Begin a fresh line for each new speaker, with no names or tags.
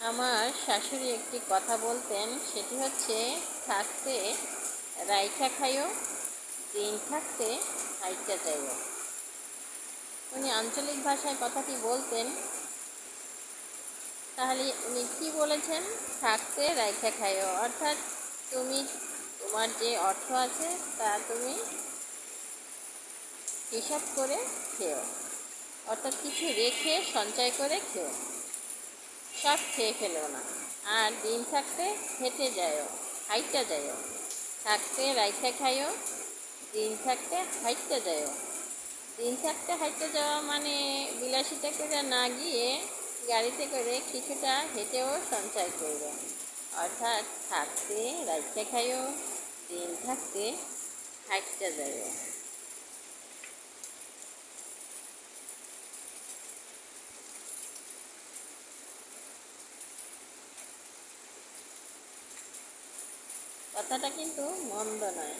আমার শাশুড়ি একটি কথা বলতেন, সেটি হচ্ছে, থাকতে রাইখা খাইও, দিন থাকতে হাইটা চাইও উনি আঞ্চলিক ভাষায় কথাটি বলতেন, তাহলে উনি কি বলেছেন? থাকতে রাইখা খাইও। অর্থাৎ, তুমি, তোমার যে অর্থ আছে, তা তুমি হিসাব করে খেও। অর্থাৎ, কিছু রেখে সঞ্চয় করে খেও। সব খেয়ে ফেলো না। আর দিন থাকতে হেঁটে যায়ও, হাইটটা যায়ও। থাকতে রাইখা খাইও দিন থাকতে হাইটটা যায়ও। দিন থাকতে হাইটতে যাওয়া মানে বিলাসিতা করে না গিয়ে গাড়িতে করে কিছুটা হেঁটেও সঞ্চয় করবে। অর্থাৎ থাকতে রাইখা খাইও দিন থাকতে হাইটটা যায়ও। কথাটা কিন্তু মন্দ নয়।